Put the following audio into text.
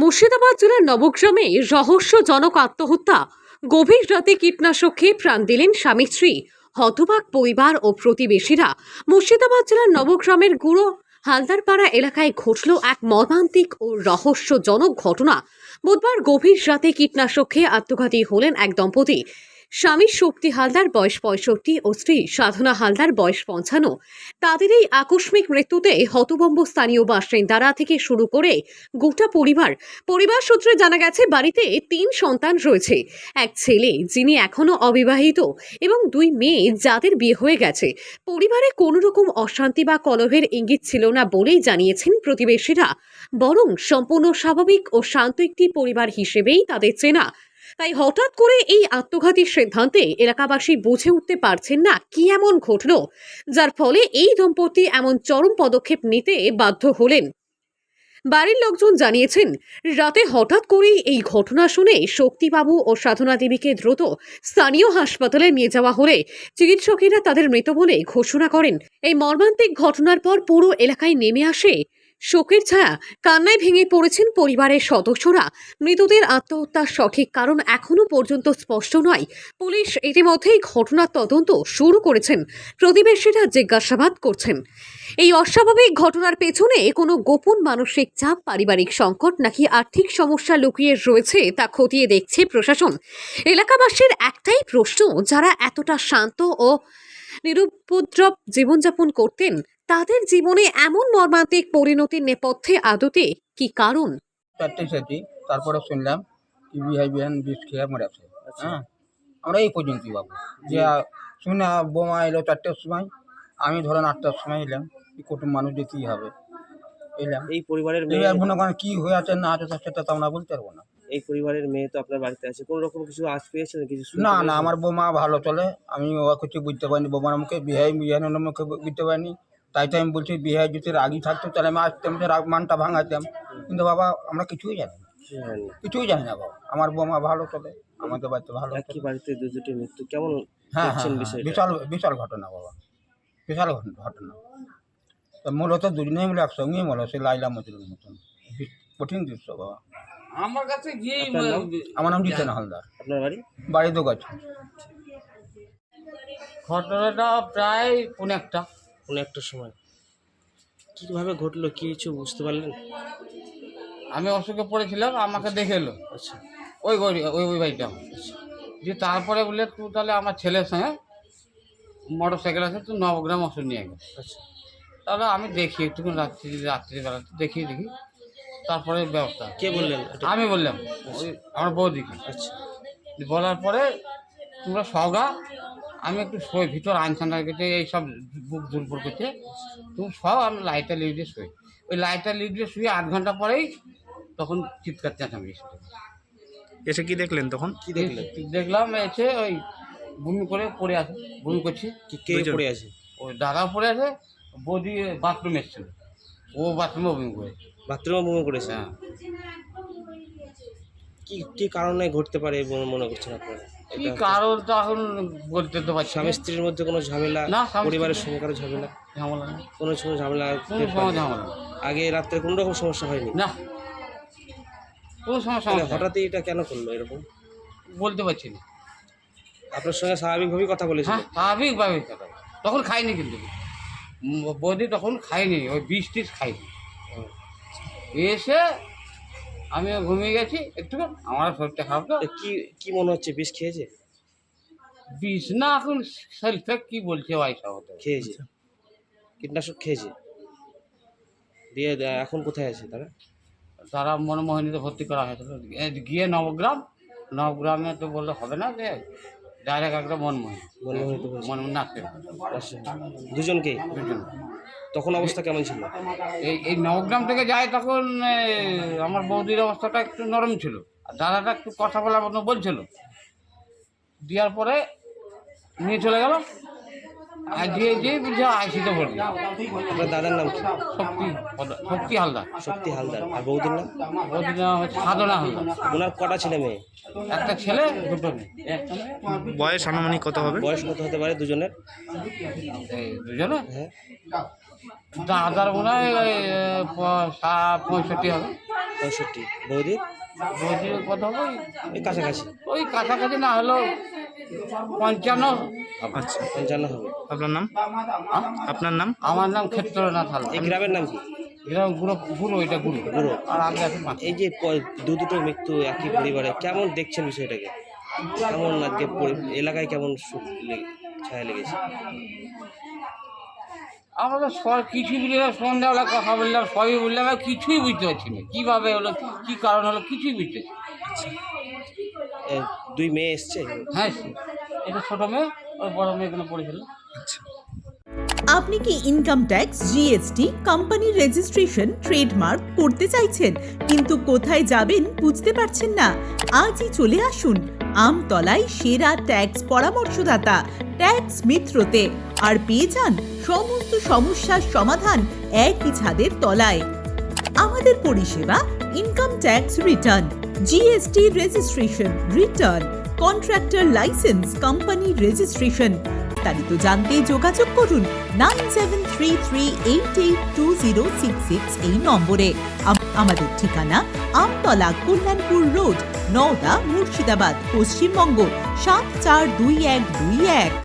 মুর্শিদাবাদ জেলার নবগ্রামে রহস্যজনক আত্মহত্যা। গভীর রাতে কীটনাশক খেয়ে প্রাণ দিলেন স্বামী স্ত্রী। হতবাক পরিবার ও প্রতিবেশীরা মুর্শিদাবাদ জেলার নবগ্রামের গুঁড়ো হালদারপাড়া এলাকায় ঘটল এক মর্মান্তিক ও রহস্যজনক ঘটনা। বুধবার গভীর রাতে কীটনাশক খেয়ে আত্মঘাতী হলেন এক দম্পতি। স্বামী শক্তি হালদার বয়স পঁয়ষট্টি ও স্ত্রী সাধনা হালদার বয়স পঞ্চান্ন। তাদের এই আকস্মিক মৃত্যুতে হতবম্ব স্থানীয় বাসিন্দারা থেকে শুরু করে গোটা পরিবার পরিবার সূত্রে জানা গেছে বাড়িতে তিন সন্তান রয়েছে। এক ছেলে যিনি এখনও অবিবাহিত এবং দুই মেয়ে যাদের বিয়ে হয়ে গেছে। পরিবারে কোনো রকম অশান্তি বা কলহের ইঙ্গিত ছিল না বলেই জানিয়েছেন প্রতিবেশীরা। বরং সম্পূর্ণ স্বাভাবিক ও শান্ত একটি পরিবার হিসেবেই তাদের চেনা তাই হঠাৎ করে এই আত্মঘাতীর সিদ্ধান্তে এলাকাবাসী বুঝে উঠতে পারছেন না কি এমন ঘটল, যার ফলে এই দম্পতি এমন চরম পদক্ষেপ নিতে বাধ্য হলেন। বাড়ির লোকজন জানিয়েছেন, রাতে হঠাৎ করেই এই ঘটনা শুনে শক্তিবাবু ও সাধনা দেবীকে দ্রুত স্থানীয় হাসপাতালে নিয়ে যাওয়া হলে চিকিৎসকেরা তাদের মৃত বলে ঘোষণা করেন। এই মর্মান্তিক ঘটনার পর পুরো এলাকায় নেমে আসে শোকের ছায়া কান্নায় ভেঙে পড়েছেন পরিবারের সদস্যরা। মৃতদের আত্মহত্যার সঠিক কারণ এখনও পর্যন্ত স্পষ্ট নয়। পুলিশ ইতিমধ্যেই ঘটনার তদন্ত শুরু করেছেন। প্রতিবেশীরা জিজ্ঞাসাবাদ করছেন। এই অস্বাভাবিক ঘটনার পেছনে কোনো গোপন মানসিক চাপ, পারিবারিক সংকট নাকি আর্থিক সমস্যা লুকিয়ে রয়েছে তা খতিয়ে দেখছে প্রশাসন। এলাকাবাসীর একটাই প্রশ্ন, যারা এতটা শান্ত ও নিরুপদ্রব জীবনযাপন করতেন তাদের জীবনে এমন মর্মান্তিক পরিণতির নেপথ্যে আদতে কি কারণ? চারটে সেটি তারপরে শুনলাম কি বিহাই বিহান বিষ খেয়ে মরেছে হ্যাঁ আমরা এই পর্যন্তই বাবু। যে শুনে বোমা এলো চারটের সময় আমি ধরেন আটটার সময় এলাম কি কুটুম মানুষ যে কী হবে? এলাম। এই পরিবারের মেয়ে আর মনে করেন কী হয়ে আছে না আছে সেটা তো আমরা বলতে পারব না। এই পরিবারের মেয়ে তো আপনার বাড়িতে আছে কোন রকম কিছু আজ পেয়েছেন কিছু না না আমার বোমা ভালো চলে আমি ও কিছু বুঝতে পারিনি বোমার মুখে বিহাই বিহানের মুখে বুঝতে পারিনি। তাই তো আমি বলছি বিহার যদি রাগি থাকতো তাহলে আমি আসতাম যে রাগ মানটা ভাঙাতাম। কিন্তু বাবা আমরা কিছুই জানি না। কিছুই জানি না বাবা। আমার বোমা ভালো চলে আমাদের বাড়িতে ভালো একই বাড়িতে দু দুটি মৃত্যু? কেমন হ্যাঁ হ্যাঁ হ্যাঁ, বিষয়টা? বিশাল বিশাল ঘটনা বাবা। বিশাল ঘট- ঘটনা। তো মূলত দুজনেই মিলে একসঙ্গেই মনে সে লাইলা মজুরের মতন। কঠিন দৃশ্য বাবা। আমার কাছে গিয়ে আমার নাম জিতেন হালদার। আপনার বাড়ি? বাড়ি তো গাছ ঘটনাটা প্রায় কোন একটা। কোনো একটা সময়। কীভাবে ঘটলো কি কিছু বুঝতে পারলেন? আমি অসুখে পড়েছিলাম আমাকে দেখে এলো। আচ্ছা। ওই গড়ি ওই ওই বাড়িটা যে তারপরে বলে তুই তাহলে আমার ছেলের সঙ্গে মোটর সাইকেল আছে তুই নবগ্রাম ওষুধ নিয়ে গেল আচ্ছা। তাহলে আমি দেখি একটুখানি রাত্রি রাত্রিবেলাতে দেখি দেখি। তারপরে ব্যবস্থা। কে বললেন? আমি বললাম ওই আমার বৌদিকে। আচ্ছা। বলার পরে তোমরা সগা আমি একটু শোই ভিতর আনছান গেছে এইসব বুক দুর্বল করছে। তুমি সব আমি লাইটটা লিভিয়ে শুই। ওই লাইটটা লিভিয়ে শুয়ে আধ ঘণ্টা পরেই তখন চিৎকার চেঁচামেচি শুরু এসে কি দেখলেন তখন? কি দেখলেন? দেখলাম এসে ওই বমি করে পড়ে আছে বমি করছি। কি? পড়ে আছে? ওই দাদা পড়ে আছে বৌদি বাথরুম এসেছিল। ও বাথরুমে বমি করে বাথরুমে বমি করেছে? হ্যাঁ। কি কি কারণে ঘটতে পারে বলে মনে করছেন আপনারা? কি কারণ তো এখন বলতে তো পারছি স্বামী। স্ত্রীর মধ্যে কোনো ঝামেলা? না, পরিবারের সঙ্গে কারও ঝামেলা? ঝামেলা। কোনো সময় ঝামেলা? কোনো সময় ঝামেলা আগে রাত্রে কোনো রকম সমস্যা হয়নি? না। কোনো সমস্যা তাহলে হঠাৎ হঠাৎই এটা কেন করল এরকম? বলতে পারছি না। আপনার সঙ্গে স্বাভাবিকভাবেই কথা বলেছিল? হ্যাঁ স্বাভাবিকভাবে কথা তখন খাইনি কিন্তু। বৌদি তখন খাইনি ওই বিষ টিস খাইনি এসে আমি ঘুমিয়ে গেছি একটু আমার শরীরটা খারাপ তো। কি কি মনে হচ্ছে বিষ খেয়েছে? বিষ না এখন সেলফে কি বলছে ভাই সব খেয়েছে। কীটনাশক খেয়েছে? দিয়ে এখন কোথায় আছে তারা? তারা মনমোহিনীতে ভর্তি করা হয়েছিল গিয়ে নবগ্রাম নবগ্রামে তো বললে হবে না যে ডাইরেক্ট একটা মনমোহন। মনমোহিনীতে বলছে। মনমোহন নাচে আচ্ছা। দুজনকেই দুজন তখন অবস্থা কেমন ছিল? এই এই নবগ্রাম থেকে যায় তখন আমার বৌদির অবস্থাটা একটু নরম ছিল। আর দাদাটা একটু কথা বলার মতো বলছিল। দেওয়ার পরে নিয়ে চলে গেল। আর দিয়ে দিয়ে বলছে আইসিতে ভর্তি আপনার দাদার নাম কি? শক্তি হালদার। শক্তি হালদার। আর বৌদির নাম? বৌদির নাম হচ্ছে সাধনা হালদার। ওনার কটা ছেলে মেয়ে? একটা ছেলে দুটো মেয়ে। বয়স আনুমানিক কত হবে? বয়স কত হতে পারে দুজনের? দুজনে হ্যাঁ। দাদার মনে হয় পঁয়ষট্টি হবে। পঁয়ষট্টি। বৌদির? বৌদির কত হবে? ওই- কাছাকাছি। ওই কাছাকাছি না হলেও পঞ্চান্ন আচ্ছা পঞ্চান্ন হবে। আপনার নাম? আপনার নাম? আমার নাম ক্ষেত্রনাথ হালদার। এই গ্রামের নাম কি? গুঁড়ো গুঁড়ো এটা গুঁড়ো গুঁড়ো। আর আছে এই যে দু দুটো মৃত্যু একই পরিবারে কেমন দেখছেন বিষয়টাকে? কেমন আজকে এলাকায় কেমন সুখ ছায়া লেগেছে? আমরা সব কিছু বুঝে না সন্ধ্যাবেলা কথা বললাম সবই বললাম আর কিছুই বুঝতে পারছি না। কীভাবে হলো কী কারণ হলো কিছুই বুঝতে পারছি দুই মেয়ে এসছে? হ্যাঁ এটা ছোটো মেয়ে ওই বড় মেয়ে এখানে পড়েছিল আপনি কি income tax GST company registration trademark করতে চাইছেন কিন্তু কোথায় যাবেন বুঝতে পারছেন না? আজই চলে আসুন আমতলায় সেরা ট্যাক্স পরামর্শদাতা ট্যাক্স মিত্রতে আর পেয়ে যান সমস্ত সমস্যার সমাধান একই ছাদের তলায়। আমাদের পরিষেবা income tax return GST registration return contractor licence company registration বিস্তারিত জানতে যোগাযোগ করুন nine seven three three eight eight two zero six six এই নম্বরে। আম- আমাদের ঠিকানা আমতলা কল্যাণপুর রোড, নওদা মুর্শিদাবাদ, পশ্চিমবঙ্গ, সাত চার দুই এক দুই এক।